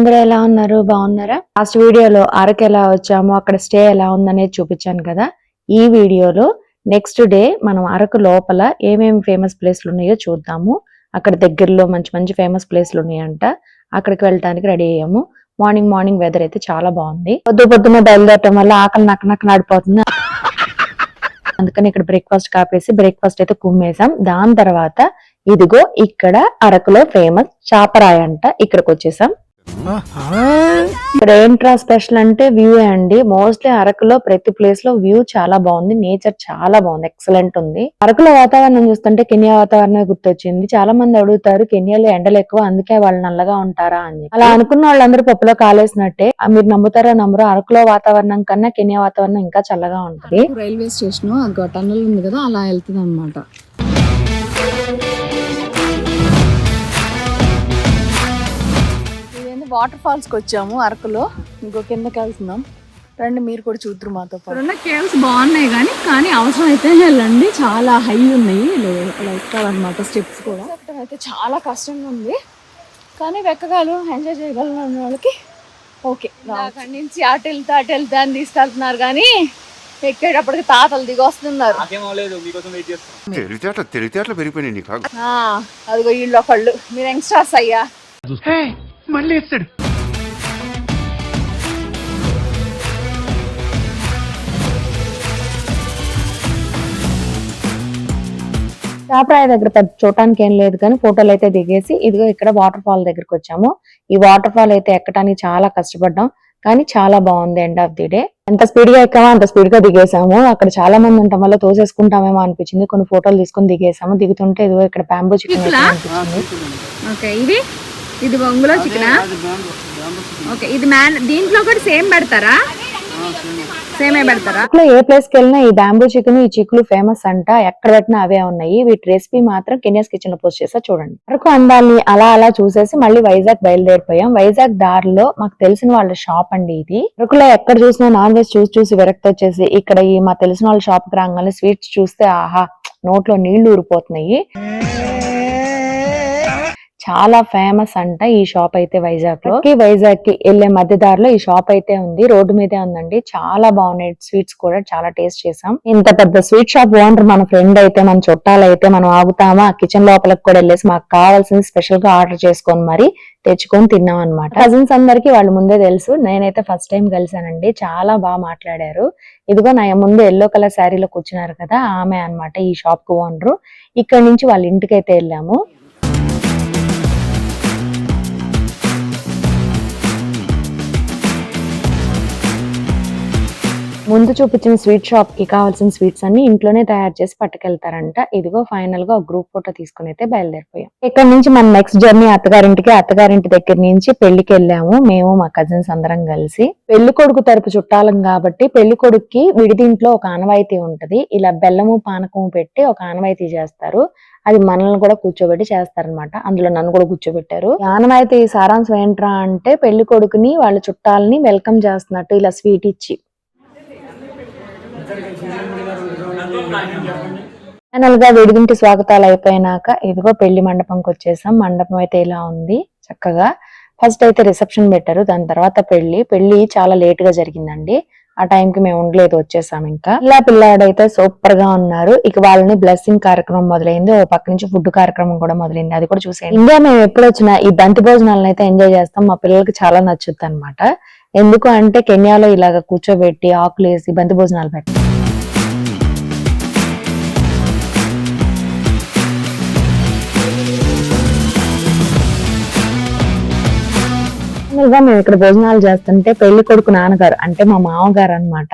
అందరూ ఎలా ఉన్నారు? బాగున్నారా? లాస్ట్ వీడియోలో అరకు ఎలా వచ్చామో అక్కడ స్టే ఎలా ఉందనేది చూపించాను కదా. ఈ వీడియోలో నెక్స్ట్ డే మనం అరకు లోపల ఏమేమి ఫేమస్ ప్లేస్లు ఉన్నాయో చూద్దాము. అక్కడ దగ్గరలో మంచి మంచి ఫేమస్ ప్లేస్లు ఉన్నాయంట. అక్కడికి వెళ్ళడానికి రెడీ అయ్యాము. మార్నింగ్ మార్నింగ్ వెదర్ అయితే చాలా బాగుంది. పొద్దు పొద్దున్న బయలుదేరటం వల్ల ఆకలి నక్క నక్క నడిపోతుంది అందుకని ఇక్కడ బ్రేక్ఫాస్ట్ కాపేసి బ్రేక్ఫాస్ట్ అయితే కుమ్మేసాం దాని తర్వాత ఇదిగో ఇక్కడ అరకులో ఫేమస్ చాపరాయ అంట. ఇక్కడికి వచ్చేసాం. ఇక్కడ ఏంట్రా స్పెషల్ అంటే వ్యూ అండి. మోస్ట్లీ అరకులో ప్రతి ప్లేస్లో వ్యూ చాలా బాగుంది. నేచర్ చాలా బాగుంది. ఎక్సలెంట్ ఉంది. అరకులో వాతావరణం చూస్తుంటే కెన్యా వాతావరణమే గుర్తొచ్చింది. చాలా మంది అడుగుతారు కెన్యాలో ఎండలు ఎక్కువ అందుకే వాళ్ళు నల్లగా ఉంటారా? అని అలా అనుకున్న వాళ్ళందరూ పప్పులో కాలేసినట్టే. మీరు నమ్ముతారా నమ్మరు అరకులో వాతావరణం కన్నా కెన్యా వాతావరణం ఇంకా చల్లగా ఉంటుంది. రైల్వే స్టేషన్ ఆ టన్నల్ ఉంది కదా అలా వెళ్తుంది అనమాట వాటర్ ఫాల్స్కి వచ్చాము అరకులో. ఇంకో కిందకి వెళ్తున్నాం రండి మీరు కూడా చూద్దరు మాతో పాటు. ఉన్న కేవ్స్ బాగున్నాయి కానీ కానీ అవసరం అయితే వెళ్ళండి. చాలా హై ఉన్నాయి. ఎక్కాలన్నమాట స్టెప్స్ కూడా. ఎక్కడం అయితే చాలా కష్టంగా ఉంది. కానీ వెక్కగలరు ఎంజాయ్ చేయగలను అన్న వాళ్ళకి? ఓకే అక్కడి నుంచి అటు వెళ్తా అటు వెళ్తా అని తీసుకెళ్తున్నారు కానీ ఎక్కేటప్పటికి తాతలు దిగి వస్తున్నారు. తెలివితేటలు పెరిగిపోయినాయి అదిగో వీళ్ళు ఒకళ్ళు మీరు యంగ్స్టర్స్ అయ్యా. మళ్ళీ ఇస్తాడు. చాపరాయ దగ్గర పెద్ద చూడటానికి ఏం లేదు కానీ ఫోటోలు అయితే దిగేసి ఇదిగో ఇక్కడ వాటర్ ఫాల్ దగ్గరికి వచ్చాము. ఈ వాటర్ ఫాల్ అయితే ఎక్కడానికి చాలా కష్టపడ్డాం కానీ చాలా బాగుంది ఎండ్ ఆఫ్ ది డే ఎంత స్పీడ్గా ఎక్కామో అంత స్పీడ్గా దిగేసాము. అక్కడ చాలా మంది ఉంటాం వల్ల తోసేసుకుంటామేమో అనిపించింది. కొన్ని ఫోటోలు తీసుకొని దిగేసాము. దిగుతుంటే ఇదిగో ఇక్కడ బ్యాంబూ చికెన్? అనిపించింది. ఇది బొంగులో చికెనా? ఓకే ఇది మ్యాన్ దీంట్లో కూడా సేమ్ పెడతారా? సేమే. పెడతారా? అట్లా ఏ ప్లేస్కి వెళ్ళినా ఈ బ్యాంబూ చికెన్ ఈ చిక్కులు ఫేమస్ అంట. ఎక్కడ పెట్టినా అవే ఉన్నాయి. వీటి రెసిపీ మాత్రం కెనియాస్ కిచెన్లో పోస్ట్ చేస్తా చూడండి. అరకు అందాల్ని అలా అలా చూసేసి మళ్ళీ వైజాగ్ బయలుదేరిపోయాం. వైజాగ్ దారిలో మాకు తెలిసిన వాళ్ళ షాప్ అండి ఇది. అరకులో ఎక్కడ చూసినా నాన్ వెజ్ చూసి చూసి విరక్తి వచ్చేసి ఇక్కడ ఈ మా తెలిసిన వాళ్ళ షాప్కి రాగానే స్వీట్స్ చూస్తే ఆహా నోట్లో నీళ్ళు ఊరిపోతున్నాయి. చాలా ఫేమస్ అంట ఈ షాప్ అయితే వైజాగ్లో వైజాగ్కి వెళ్ళే మధ్య దారిలో ఈ షాప్ అయితే ఉంది. రోడ్డు మీదే ఉందండి. చాలా బాగున్నాయి స్వీట్స్ కూడా. చాలా టేస్ట్ చేసాం ఇంత పెద్ద స్వీట్ షాప్ ఓనర్ మన ఫ్రెండ్ అయితే మన చుట్టాలు అయితే మనం ఆగుతామా? కిచెన్ లోపలికి కూడా వెళ్ళేసి మాకు కావాల్సింది స్పెషల్గా ఆర్డర్ చేసుకొని మరి తెచ్చుకొని తిన్నాం అనమాట కజిన్స్ అందరికి వాళ్ళు ముందే తెలుసు. నేనైతే ఫస్ట్ టైం కలిసానండి చాలా బాగా మాట్లాడారు. ఇదిగో నా ముందు ఎల్లో కలర్ శారీలో కూర్చున్నారు కదా ఆమె అన్నమాట ఈ షాప్కు ఓనరు ఇక్కడ నుంచి వాళ్ళ ఇంటికైతే వెళ్ళాము. ముందు చూపించిన స్వీట్ షాప్కి కావాల్సిన స్వీట్స్ అన్ని ఇంట్లోనే తయారు చేసి పట్టుకెళ్తారంట. ఇదిగో ఫైనల్గా ఒక గ్రూప్ ఫోటో తీసుకుని అయితే బయలుదేరిపోయాం. ఇక్కడ నుంచి మన నెక్స్ట్ జర్నీ అత్తగారింటికి అత్తగారింటి దగ్గర నుంచి పెళ్ళికి వెళ్ళాము. మేము మా కజిన్స్ అందరం కలిసి. పెళ్ళి కొడుకు తరపు చుట్టాలం కాబట్టి పెళ్ళి కొడుక్కి విడిదింట్లో ఒక ఆనవాయితీ ఉంటది. ఇలా బెల్లము పానకము పెట్టి ఒక ఆనవాయితీ చేస్తారు. అది మనల్ని కూడా కూర్చోబెట్టి చేస్తారనమాట. అందులో నన్ను కూడా కూర్చోబెట్టారు. ఆనవాయితీ సారాంశం ఏంట్రా అంటే పెళ్ళి కొడుకుని వాళ్ళ చుట్టాలని వెల్కమ్ చేస్తున్నట్టు ఇలా స్వీట్ ఇచ్చి ఫైనల్గా విడిదింటి స్వాగతాలు అయిపోయినాక ఇదిగో పెళ్ళి మండపంకి వచ్చేసాం. మండపం అయితే ఇలా ఉంది. చక్కగా ఫస్ట్ అయితే రిసెప్షన్ పెట్టారు. దాని తర్వాత పెళ్ళి పెళ్ళి చాలా లేట్గా జరిగిందండి. ఆ టైంకి కి మేము ఉండలేదు వచ్చేసాం ఇంకా. ఇలా పిల్లాడైతే సూపర్గా ఉన్నారు. ఇక వాళ్ళని బ్లెస్సింగ్ కార్యక్రమం మొదలైంది. ఓ పక్క నుంచి ఫుడ్ కార్యక్రమం కూడా మొదలైంది. అది కూడా చూసేయండి. ఇండియా మేము ఎప్పుడు వచ్చినా ఈ బంతి భోజనాలను అయితే ఎంజాయ్ చేస్తాం. మా పిల్లలకి చాలా నచ్చుద్ది అనమాట ఎందుకు అంటే కెన్యాలో ఇలాగ కూర్చోబెట్టి ఆకులు వేసి బంతి భోజనాలు పెట్టి గా మేము ఇక్కడ భోజనాలు చేస్తుంటే పెళ్ళి కొడుకు నాన్నగారు అంటే మా మామగారు అన్నమాట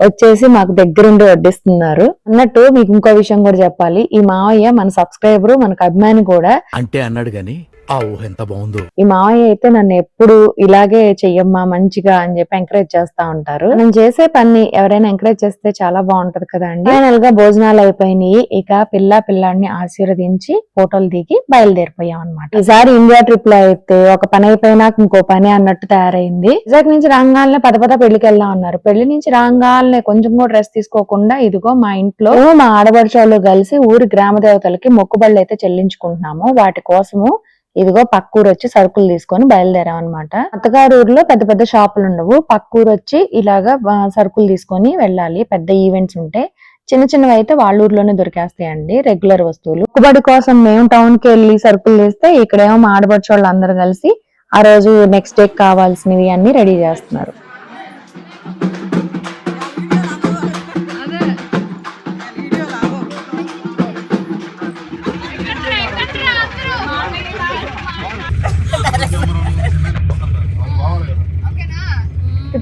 వచ్చేసి మాకు దగ్గరుండి వడ్డిస్తున్నారు. అన్నట్టు మీకు ఇంకో విషయం కూడా చెప్పాలి. ఈ మావయ్య మన సబ్స్క్రైబర్ మనకు అభిమాని కూడా. అంటే అన్నాడు గాని ఆ ఊహ ఎంత బాగుందో. ఈ మావయ్య అయితే నన్ను ఎప్పుడు ఇలాగే చెయ్యమ్మా మంచిగా అని చెప్పి ఎంకరేజ్ చేస్తా ఉంటారు. నేను చేసే పని ఎవరైనా ఎంకరేజ్ చేస్తే చాలా బాగుంటది కదా అండి. ఫైనల్గా భోజనాలు అయిపోయినాయి. ఇక పిల్ల పిల్లాడిని ఆశీర్వదించి ఫోటోలు దిగి బయలుదేరిపోయాం అనమాట ఈసారి ఇండియా ట్రిప్లో అయితే ఒక పని అయిపోయినాక ఇంకో పని అన్నట్టు తయారైంది. విజాగ్ నుంచి రాగానే పద పద పెళ్ళికి వెళ్దాం అన్నారు. పెళ్ళి నుంచి రాగానే కొంచెం కూడా రెస్ట్ తీసుకోకుండా ఇదిగో మా ఇంట్లో మా ఆడపడుచోళ్ళు కలిసి ఊరి గ్రామ దేవతలకి మొక్కుబళ్ళు అయితే చెల్లించుకుంటున్నాము. వాటి కోసము ఇదిగో పక్కూరు వచ్చి సరుకులు తీసుకొని బయలుదేరాం అనమాట అత్తగారు ఊర్లో పెద్ద పెద్ద షాపులు ఉండవు. పక్కూరు వచ్చి ఇలాగా సరుకులు తీసుకొని వెళ్ళాలి. పెద్ద ఈవెంట్స్ ఉంటే చిన్న చిన్నవి అయితే వాళ్ళ ఊర్లోనే దొరికేస్తాయండి రెగ్యులర్ వస్తువులు. కుబడి కోసం మేము టౌన్కి వెళ్ళి సరుకులు తీస్తే ఇక్కడేమో మా ఆడపడుచు అందరూ కలిసి ఆ రోజు నెక్స్ట్ డే కావాల్సినవి అన్ని రెడీ చేస్తున్నారు.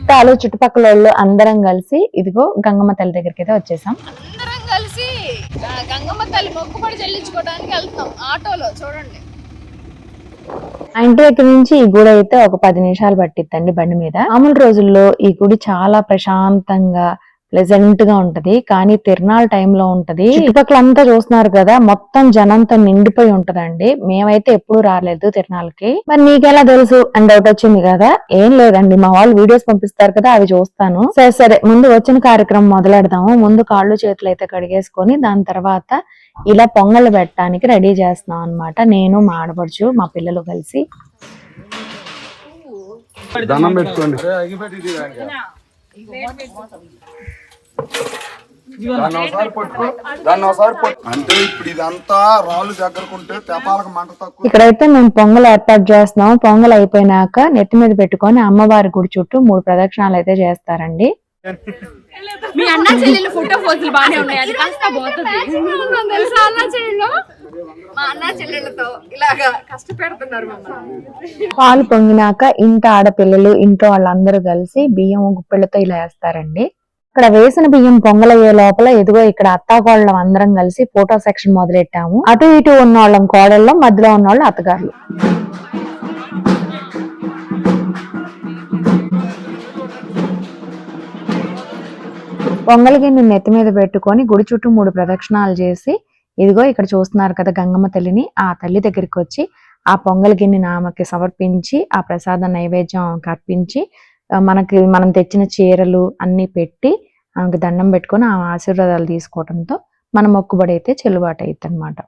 చుట్టాలు చుట్టుపక్కల వాళ్ళు అందరం కలిసి ఇదిగో గంగమ్మ తల్లి దగ్గరికి అయితే వచ్చేసాం. అందరం కలిసి గంగమ్మ తల్లి మొక్కుబడి చెల్లించుకోవడానికి వెళ్తున్నాం. ఆటోలో చూడండి. ఆ ఇంటి దగ్గర నుంచి ఈ గుడి అయితే ఒక పది నిమిషాలు పట్టిద్దండి బండి మీద. మామూలు రోజుల్లో ఈ గుడి చాలా ప్రశాంతంగా ప్లెజెంట్గా ఉంటది. కానీ తిరునాళ్ళ టైంలో ఉంటది. చుట్టుపక్కల అంతా చూస్తున్నారు కదా మొత్తం జనంతో నిండిపోయి ఉంటదండి. మేమైతే ఎప్పుడు రాలేదు తిరునాళ్ళకి. మరి నీకెలా తెలుసు? అని డౌట్ వచ్చింది కదా. ఏం లేదండి. మా వాళ్ళు వీడియోస్ పంపిస్తారు కదా అవి చూస్తాను. సరే సరే. ముందు వచ్చిన కార్యక్రమం మొదలెడదాము. ముందు కాళ్ళు చేతులు అయితే కడిగేసుకొని దాని తర్వాత ఇలా పొంగల్ పెట్టడానికి రెడీ చేస్తున్నాం అన్నమాట. నేను మా ఆడపడుచు మా పిల్లలు కలిసి. దండం పెట్టుకోండి. దాన్ని ఒకసారి పట్టుకో. దాన్ని ఒకసారి పట్టు. అంటే ఇప్పుడు ఇదంతా రాళ్ళు దగ్గరకుంటే తెపాలకు మంట తక్కువ. ఇక్కడైతే మేము పొంగల్ ఏర్పాటు చేస్తున్నాం. పొంగల్ అయిపోయినాక నెత్తి మీద పెట్టుకొని అమ్మవారి గుడి చుట్టూ మూడు ప్రదక్షిణాలు అయితే చేస్తారండి. మీ అన్న చెల్లెలు ఫోటో పోజులు బాగానే ఉన్నాయి. అది కాస్త పోతుంది. తెలుసా అన్న చెల్లెలు? మా అన్న చెల్లెళ్ళతో ఇలాగా కష్టపెడుతున్నారు మమ్మల్ని. పాలు పొంగినాక ఇంట ఆడపిల్లలు ఇంట్లో వాళ్ళందరూ కలిసి బియ్యం గుప్పెళ్ళతో ఇలా వేస్తారండి. ఇక్కడ వేసిన బియ్యం పొంగలయ్యే లోపల ఎదుగో ఇక్కడ అత్తాకోళ్ళం అందరం కలిసి ఫోటో సెక్షన్ మొదలెట్టాము. అటు ఇటు ఉన్న వాళ్ళం కోడళ్ళం మధ్యలో ఉన్న వాళ్ళు అత్తగారులు. పొంగలిగిన్ని నెత్తి మీద పెట్టుకొని గుడి చుట్టూ మూడు ప్రదక్షిణాలు చేసి ఇదిగో ఇక్కడ చూస్తున్నారు కదా గంగమ్మ తల్లిని ఆ తల్లి దగ్గరికి వచ్చి ఆ పొంగల్ గిన్నెని ఆమెకి సమర్పించి ఆ ప్రసాద నైవేద్యం కర్పించి మనకి మనం తెచ్చిన చీరలు అన్ని పెట్టి ఆమెకి దండం పెట్టుకొని ఆ ఆశీర్వాదాలు తీసుకోవడంతో మన మొక్కుబడి అయితే చెల్లుబాటు అయ్యిద్ది అనమాట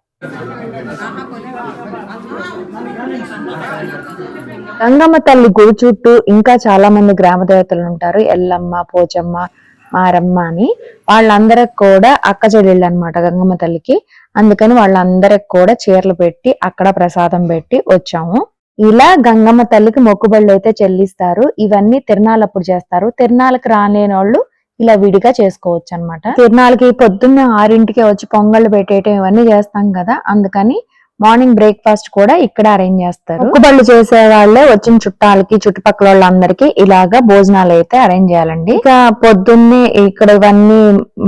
గంగమ్మ తల్లి గుడి చుట్టూ ఇంకా చాలా మంది గ్రామ దేవతలు ఉంటారు. ఎల్లమ్మ పోచమ్మ మారమ్మ అని. వాళ్ళందరికి కూడా అక్క చెల్లెళ్ళు అనమాట గంగమ్మ తల్లికి. అందుకని వాళ్ళందరికి కూడా చీరలు పెట్టి అక్కడ ప్రసాదం పెట్టి వచ్చాము. ఇలా గంగమ్మ తల్లికి మొక్కుబళ్ళు అయితే చెల్లిస్తారు. ఇవన్నీ తిరణాలప్పుడు చేస్తారు. తిరణాలకు రాలేని వాళ్ళు ఇలా విడిగా చేసుకోవచ్చు అనమాట తిరణాలకి పొద్దున్న ఆరింటికి వచ్చి పొంగళ్ళు పెట్టేయటం ఇవన్నీ చేస్తాం కదా. అందుకని మార్నింగ్ బ్రేక్ఫాస్ట్ కూడా ఇక్కడ అరేంజ్ చేస్తారు. మొక్కుబళ్ళు చేసే వాళ్ళే వచ్చిన చుట్టాలకి చుట్టుపక్కల వాళ్ళందరికీ ఇలాగా భోజనాలు అయితే అరేంజ్ చేయాలండి. ఇక పొద్దున్నే ఇక్కడ ఇవన్నీ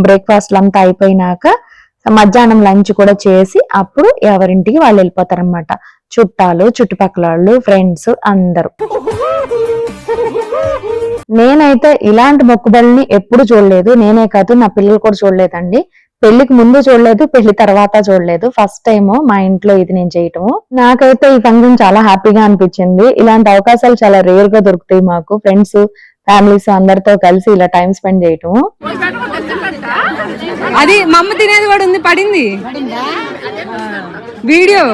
బ్రేక్ఫాస్ట్ అంతా అయిపోయినాక మధ్యాహ్నం లంచ్ కూడా చేసి అప్పుడు ఎవరింటికి వాళ్ళు వెళ్ళిపోతారనమాట చుట్టాలు చుట్టుపక్కల వాళ్ళు ఫ్రెండ్స్ అందరూ. నేనైతే ఇలాంటి మొక్కుబడిని ఎప్పుడు చూడలేదు. నేనే కాదు నా పిల్లలు కూడా చూడలేదండి. పెళ్ళికి ముందు చూడలేదు పెళ్ళి తర్వాత చూడలేదు. ఫస్ట్ టైం మా ఇంట్లో ఇది నేను చేయటము. నాకైతే ఈ ఫంక్షన్ చాలా హ్యాపీగా అనిపించింది. ఇలాంటి అవకాశాలు చాలా రేర్గా దొరుకుతాయి మాకు. ఫ్రెండ్స్ ఫ్యామిలీస్ అందరితో కలిసి ఇలా టైం స్పెండ్ చేయటము. అది మా అమ్మ తినేది కూడా ఉంది పడింది. వీడియో.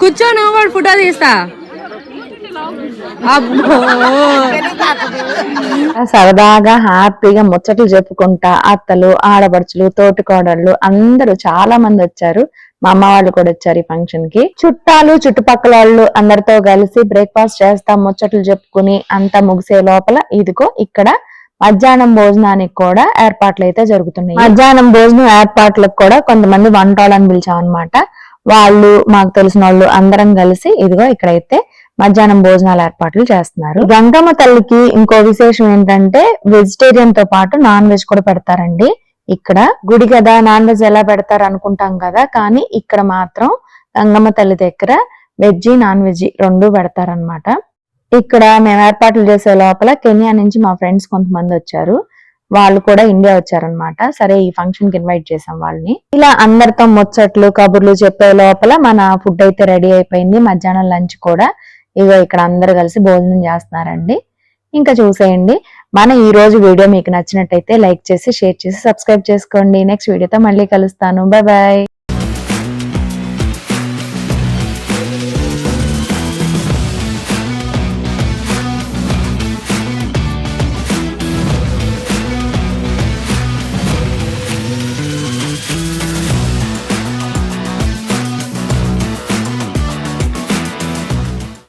కూర్చో నువ్వు కూడా ఫోటో తీస్తా. సరదాగా హ్యాపీగా ముచ్చట్లు చెప్పుకుంటా అత్తలు ఆడపడుచులు తోటికోడళ్ళు అందరూ చాలా మంది వచ్చారు. మా అమ్మ వాళ్ళు కూడా వచ్చారు ఈ ఫంక్షన్కి. చుట్టాలు చుట్టుపక్కల వాళ్ళు అందరితో కలిసి బ్రేక్ఫాస్ట్ చేస్తాం ముచ్చట్లు చెప్పుకుని అంతా ముగిసే లోపల ఇదిగో ఇక్కడ మధ్యాహ్నం భోజనానికి కూడా ఏర్పాట్లు అయితే జరుగుతున్నాయి. మధ్యాహ్నం భోజనం ఏర్పాట్లకు కూడా కొంతమంది వంటోళ్ళని పిలిచాం అనమాట వాళ్ళు మాకు తెలిసిన వాళ్ళు అందరం కలిసి ఇదిగో ఇక్కడైతే మధ్యాహ్నం భోజనాల ఏర్పాట్లు చేస్తున్నారు. గంగమ్మ తల్లికి ఇంకో విశేషం ఏంటంటే వెజిటేరియన్తో పాటు నాన్ వెజ్ కూడా పెడతారండి. ఇక్కడ గుడి కదా నాన్ వెజ్ ఎలా పెడతారు అనుకుంటాం కదా కానీ ఇక్కడ మాత్రం గంగమ్మ తల్లి దగ్గర వెజ్ నాన్ వెజ్ రెండు పెడతారనమాట ఇక్కడ మేము ఏర్పాట్లు చేసే లోపల కెనియా నుంచి మా ఫ్రెండ్స్ కొంతమంది వచ్చారు. వాళ్ళు కూడా ఇండియా వచ్చారనమాట సరే ఈ ఫంక్షన్కి ఇన్వైట్ చేసాం వాళ్ళని. ఇలా అందరితో ముచ్చట్లు కబుర్లు చెప్పే లోపల మన ఫుడ్ అయితే రెడీ అయిపోయింది. మధ్యాహ్నం లంచ్ కూడా. ఇగో ఇక్కడ అందరు కలిసి భోజనం చేస్తున్నారండి. ఇంకా చూసేయండి. మన ఈ రోజు వీడియో మీకు నచ్చినట్టయితే లైక్ చేసి షేర్ చేసి సబ్స్క్రైబ్ చేసుకోండి. నెక్స్ట్ వీడియోతో మళ్ళీ కలుస్తాను. Bye bye